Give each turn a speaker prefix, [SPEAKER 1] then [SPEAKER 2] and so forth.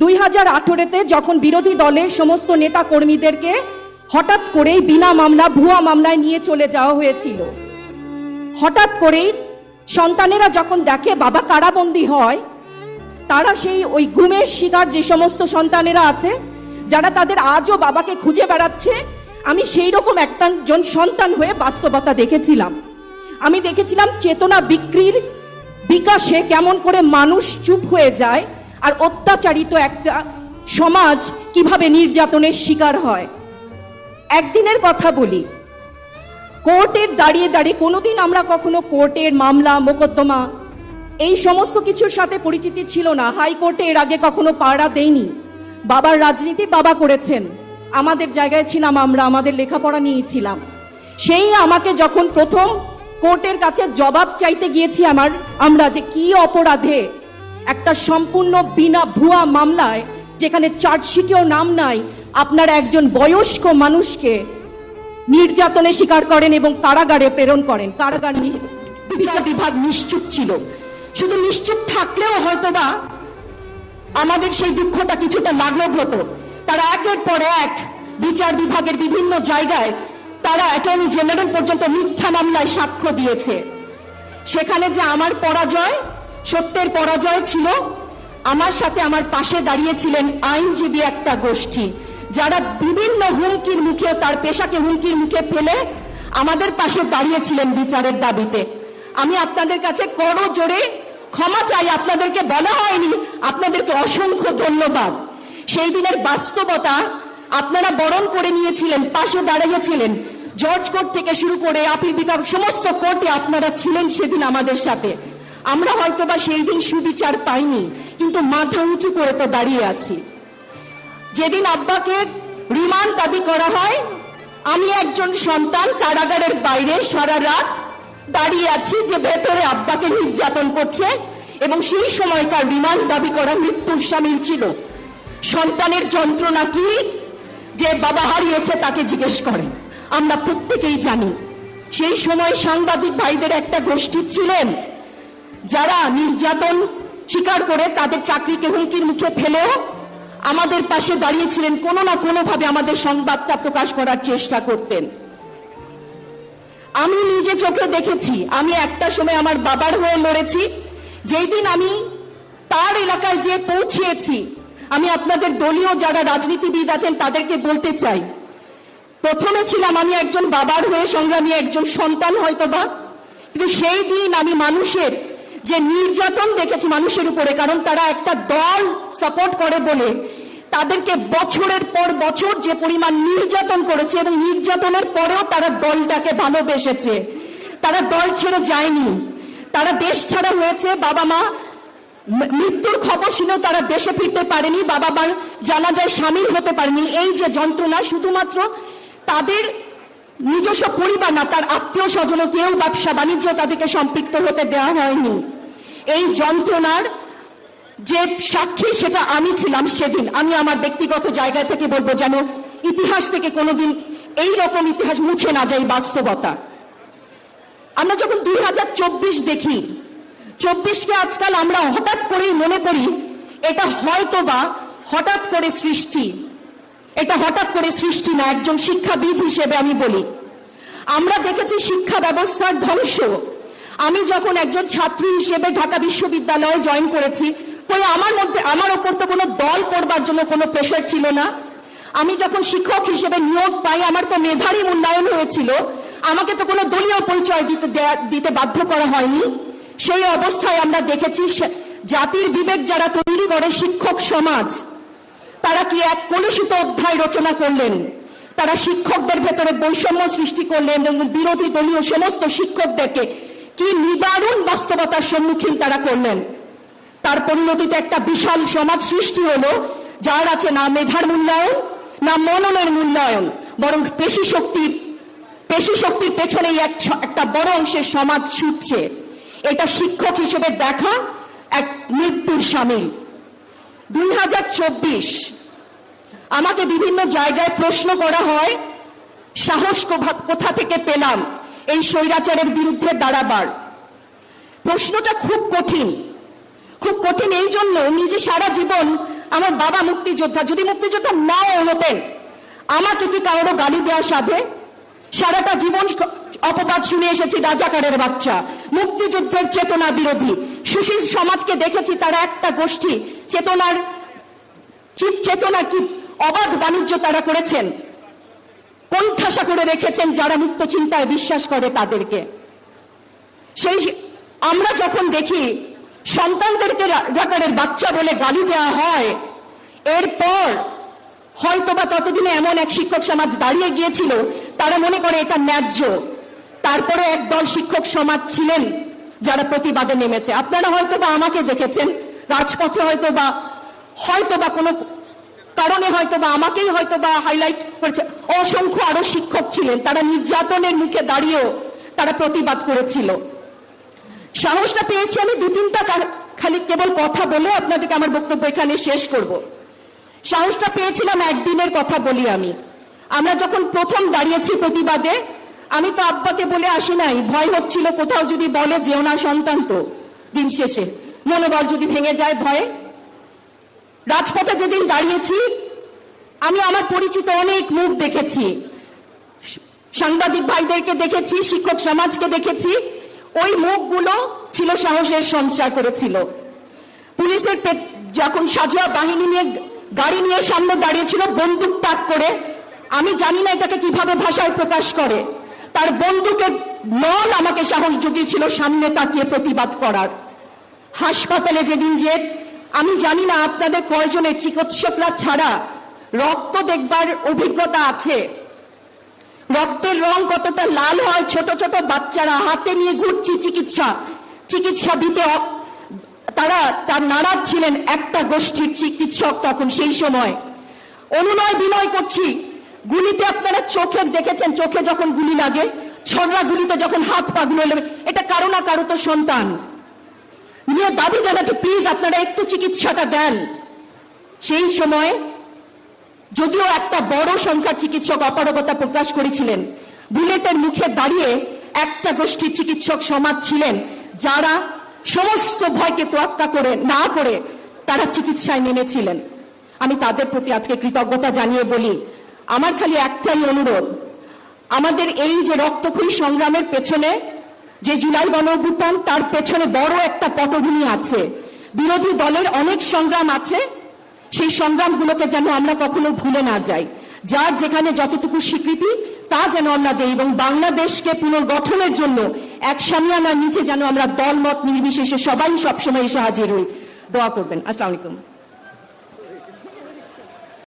[SPEAKER 1] দুই হাজার আঠেরোতে যখন বিরোধী দলের সমস্ত নেতা কর্মীদেরকে হঠাৎ করেই বিনা মামলা, ভুয়া মামলায় নিয়ে চলে যাওয়া হয়েছিল। হঠাৎ করেই সন্তানেরা যখন দেখে বাবা কারাবন্দী হয়, তারা সেই ওই গুমের শিকার যে সমস্ত সন্তানেরা আছে, যারা তাদের আজও বাবাকে খুঁজে বেড়াচ্ছে, আমি সেই রকম একটা জন সন্তান হয়ে বাস্তবতা দেখেছিলাম। আমি দেখেছিলাম চেতনা বিক্রির বিকাশে কেমন করে মানুষ চুপ হয়ে যায় আর অত্যাচারিত একটা সমাজ কীভাবে নির্যাতনের শিকার হয়? একদিনের কথা বলি। কোর্টের দাঁড়িয়ে দাঁড়িয়ে কোনোদিন আমরা কখনো কোর্টের মামলা, মোকদ্দমা এই সমস্ত কিছুর সাথে পরিচিতি ছিল না। হাইকোর্টে এর আগে কখনো পাড়া দেয়নি বাবার রাজনীতি বাবা করেছেন। আমাদের জায়গায় ছিলাম আমরা, আমাদের লেখাপড়া নিয়েছিলাম সেই আমাকে যখন প্রথম কোর্টের কাছে জবাব চাইতে গিয়েছি আমার, আমরা যে কি অপরাধে একটা সম্পূর্ণ বিনা ভুয়া মামলায়, যেখানে চার্জশিটেও নাম নাই, আপনারা একজন বয়স্ক মানুষকে নির্যাতনে স্বীকার করেন এবং কারাগারে প্রেরণ করেন। কারাগার বিচার বিভাগ নিশ্চুপ ছিল। শুধু নিশ্চুপ থাকলেও হয়তো হয়তোবা আমাদের সেই দুঃখটা কিছুটা লাঘব হতো তারা একের পর এক বিচার বিভাগের বিভিন্ন জায়গায় তারা অ্যাটর্নি জেনারেল পর্যন্ত মিথ্যা মামলায় সাক্ষ্য দিয়েছে। সেখানে যে আমার পরাজয় সত্যের পরাজয় ছিল। আমার সাথে আমার পাশে দাঁড়িয়েছিলেন আইনজীবী একটা গোষ্ঠী, যারা বিভিন্ন হুমকির মুখে তার পেশাকে হুমকির মুখে ফেলে আমাদের পাশে দাঁড়িয়েছিলেন বিচারের দাবিতে। আমি আপনাদের কাছে করো জোরে ক্ষমা চাই, আপনাদেরকে বলা হয়নি, আপনাদেরকে অসংখ্য ধন্যবাদ। সেই দিনের বাস্তবতা আপনারা বরণ করে নিয়েছিলেন, পাশে দাঁড়িয়েছিলেন। জর্জ কোর্ট থেকে শুরু করে আপিল বিভাগ, সমস্ত কোর্টে আপনারা ছিলেন সেদিন আমাদের সাথে। আমরা হয়তো বা সেই দিন সুবিচার পাইনি, কিন্তু মাথা উঁচু করে তো দাঁড়িয়ে আছি। যেদিন আব্বাকে রিমান্ড দাবি করা হয়, আমি একজন সন্তান কারাগারের বাইরে সারা রাত দাঁড়িয়ে আছি যে ভেতরে আব্বাকে নির্যাতন করছে এবং সেই সময়কার রিমান্ড দাবি করা মৃত্যুর সামিল ছিল। সন্তানের যন্ত্রণা কি যে বাবা হারিয়েছে তাকে জিজ্ঞেস করে আমরা প্রত্যেকেই জানি, সেই সময় সাংবাদিক ভাইদের একটা গোষ্ঠী ছিলেন যারা নির্যাতন স্বীকার করে তাদের চাকরিকে হুমকির মুখে ফেলেও আমাদের পাশে দাঁড়িয়েছিলেন কোনো না কোনোভাবে আমাদের সংবাদটা প্রকাশ করার চেষ্টা করতেন। আমি নিজে চোখে দেখেছি, আমি একটা সময় আমার বাবার হয়ে লড়েছি, যেই দিন আমি তার এলাকায় যে পৌঁছিয়েছি, আমি আপনাদের দলীয় যারা রাজনীতিবিদ আছেন তাদেরকে বলতে চাই। প্রথমে ছিলাম আমি একজন বাবার হয়ে সংগ্রামী, একজন সন্তান হয়তোবা, কিন্তু সেই দিন আমি মানুষের যে নির্যাতন দেখেছি মানুষের উপরে, কারণ তারা একটা দল সাপোর্ট করে বলে। তাদেরকে বছরের পর বছর যে পরিমাণ নির্যাতন করেছে এবং নির্যাতনের পরেও তারা দলটাকে ভালোবেসেছে। তারা দল ছেড়ে যায়নি। তারা দেশ ছাড়া হয়েছে, বাবা মা মৃত্যুর খবর ছিল তারা দেশে ফিরতে পারেনি, বাবা মার জানাজায় সামিল হতে পারেনি। এই যে যন্ত্রণা, শুধুমাত্র তাদের নিজস্ব পরিবার না, তার আত্মীয় স্বজন কেউ ব্যবসা বাণিজ্য তাদেরকে সম্পৃক্ত হতে দেওয়া হয়নি। এই যন্ত্রণার যে সাক্ষী, সেটা আমি ছিলাম সেদিন। আমি আমার ব্যক্তিগত জায়গা থেকে বলব যেন ইতিহাস থেকে কোনোদিন এই রকম ইতিহাস মুছে না যায় বাস্তবতা। আমরা যখন দুই হাজার চব্বিশ দেখি, চব্বিশকে আজকাল আমরা হঠাৎ করেই মনে করি, এটা হয়তোবা হঠাৎ করে সৃষ্টি। এটা হঠাৎ করে সৃষ্টি না, একজন শিক্ষাবিদ হিসেবে আমি বলি। আমরা দেখেছি শিক্ষা ব্যবস্থার ধ্বংস। আমি যখন একজন ছাত্রী হিসেবে ঢাকা বিশ্ববিদ্যালয়ে জয়েন করেছি কই আমার মধ্যে, আমার ওপর তো কোনো দল করবার জন্য কোনো প্রেশার ছিল না। আমি যখন শিক্ষক হিসেবে নিয়োগ পাই, আমার তো মেধারী মূল্যায়ন হয়েছিল। আমাকে তো কোনো দলীয় পরিচয় দিতে দিতে বাধ্য করা হয়নি। সেই অবস্থায় আমরা দেখেছি জাতির বিবেক যারা তৈরি করে শিক্ষক সমাজ তারা কি এক কলুষিত অধ্যায় রচনা করলেন? তারা শিক্ষকদের ভেতরে বৈষম্য সৃষ্টি করলেন এবং বিরোধী দলীয় সমস্ত শিক্ষকদেরকে কি নিদারুণ বাস্তবতার সম্মুখীন তারা করলেন? তার পরিণতিতে একটা বিশাল সমাজ সৃষ্টি হলো, যার আছে না মেধার মূল্যায়ন, না মননের মূল্যায়ন, বরং পেশি শক্তির পেশি শক্তির পেছনেই এক একটা বড় অংশের সমাজ ছুটছে। এটা শিক্ষক হিসেবে দেখা এক মৃত্যুর সামিল। দুই হাজার চব্বিশ আমাকে বিভিন্ন জায়গায় প্রশ্ন করা হয়, সাহস কোথা থেকে পেলাম এই স্বৈরাচারের বিরুদ্ধে দাঁড়াবার। প্রশ্নটা খুব কঠিন খুব কঠিন এই জন্য নিজে সারা জীবন আমার বাবা মুক্তিযোদ্ধা, যদি মুক্তিযোদ্ধা নাও হতেন, আমাকে কি কারোর গালি দেওয়া সাধে? সারাটা জীবন অপবাদ শুনে এসেছি রাজাকারের বাচ্চা, মুক্তিযুদ্ধের চেতনা বিরোধী। সুশীল সমাজকে দেখেছি তারা একটা গোষ্ঠী, চেতনার চিত চেতনা কি অবাধ বাণিজ্য তারা করেছেন। কোণঠাসা করে রেখেছেন যারা মুক্ত চিন্তায় বিশ্বাস করে তাদেরকে। সেই আমরা যখন দেখি সন্তানদেরকে রা- রাজাকারের বাচ্চা বলে গালি দেওয়া হয়, এরপর হয়তোবা ততদিনে এমন এক শিক্ষক সমাজ দাঁড়িয়ে গিয়েছিল, তারা মনে করে এটা ন্যায্য। তারপরে একদল শিক্ষক সমাজ ছিলেন যারা প্রতিবাদে নেমেছে। আপনারা হয়তোবা আমাকে দেখেছেন, রাজপথে হয়তো হয়তোবা হয়তোবা কোনো কারণে হয়তোবা, আমাকেই হয়তোবা হাইলাইট করেছে। অসংখ্য আরও শিক্ষক ছিলেন, তারা নির্যাতনের মুখে দাঁড়িয়েও তারা প্রতিবাদ করেছিল। সাহসটা পেয়েছি আমি দু তিনটা খালি কেবল কথা বলে আপনাদেরকে আমার বক্তব্য এখানে শেষ করব। সাহসটা পেয়েছিলাম একদিনের কথা বলি আমি। আমরা যখন প্রথম দাঁড়িয়েছি প্রতিবাদে, আমি তো আব্বাকে বলে আসি নাই, ভয় হচ্ছিল কোথাও যদি বলে যে ওনার সন্তান তো, দিন শেষে। মনোবল যদি ভেঙে যায় ভয়ে রাজপথে যেদিন দাঁড়িয়েছি, আমি আমার পরিচিত অনেক মুখ দেখেছি। সাংবাদিক ভাইদেরকে দেখেছি, শিক্ষক সমাজকে দেখেছি। ওই মুখগুলো ছিল সাহসের সঞ্চার করেছিল। পুলিশের যখন সাজোয়া বাহিনী নিয়ে গাড়ি নিয়ে সামনে দাঁড়িয়েছিল, বন্দুক তাক করে, আমি জানি না এটাকে কীভাবে ভাষায় প্রকাশ করে। তার বন্দুকের নল আমাকে সাহস জুগিয়েছিল সামনে তাকিয়ে প্রতিবাদ করার। হাসপাতালে যেদিন যে আমি জানি না আপনাদের কয়জনের চিকিৎসকরা ছাড়া রক্ত দেখবার অভিজ্ঞতা আছে। রক্তের রং কতটা লাল হয়, ছোট ছোট বাচ্চারা হাতে নিয়ে ঘুরছি চিকিৎসা। চিকিৎসা দিতে তারা, তার নারাজ ছিলেন একটা গোষ্ঠীর চিকিৎসক তখন সেই সময়। অনুনয় বিনয় করছি। গুলিতে আপনারা চোখের দেখেছেন, চোখে যখন গুলি লাগে ছড়রা গুলিতে যখন হাত পা গুলো লেগে- এটা কারও না কারও তো সন্তান। নিয়ে দাবি জানাচ্ছে, প্লিজ আপনারা একটু চিকিৎসাটা দেন। সেই সময় যদিও একটা বড় সংখ্যার চিকিৎসক অপারগতা প্রকাশ করেছিলেন, বুলেটের মুখে দাঁড়িয়ে একটা গোষ্ঠীর চিকিৎসক সমাজ ছিলেন, যারা সমস্ত ভয়কে তোয়াক্কা করে, না করে তারা চিকিৎসায় নেমেছিলেন। আমি তাদের প্রতি আজকে কৃতজ্ঞতা জানিয়ে বলি, আমার খালি একটাই অনুরোধ, আমাদের এই যে রক্তক্ষয়ী সংগ্রামের পেছনে যে জুলাই গণ অভ্যুত্থান তার পেছনে বড় একটা পটভূমি আছে। বিরোধী দলের অনেক সংগ্রাম আছে। সেই সংগ্রামগুলোকে যেন আমরা কখনো ভুলে না যাই। যার যেখানে যতটুকু স্বীকৃতি, তা যেন আমরা দেই এবং বাংলাদেশকে পুনর্গঠনের জন্য এক সামিয়ানার নিচে যেন আমরা দলমত নির্বিশেষে সবাই সবসময় এসে হাজির হই। দোয়া করবেন। আসসালামু আলাইকুম।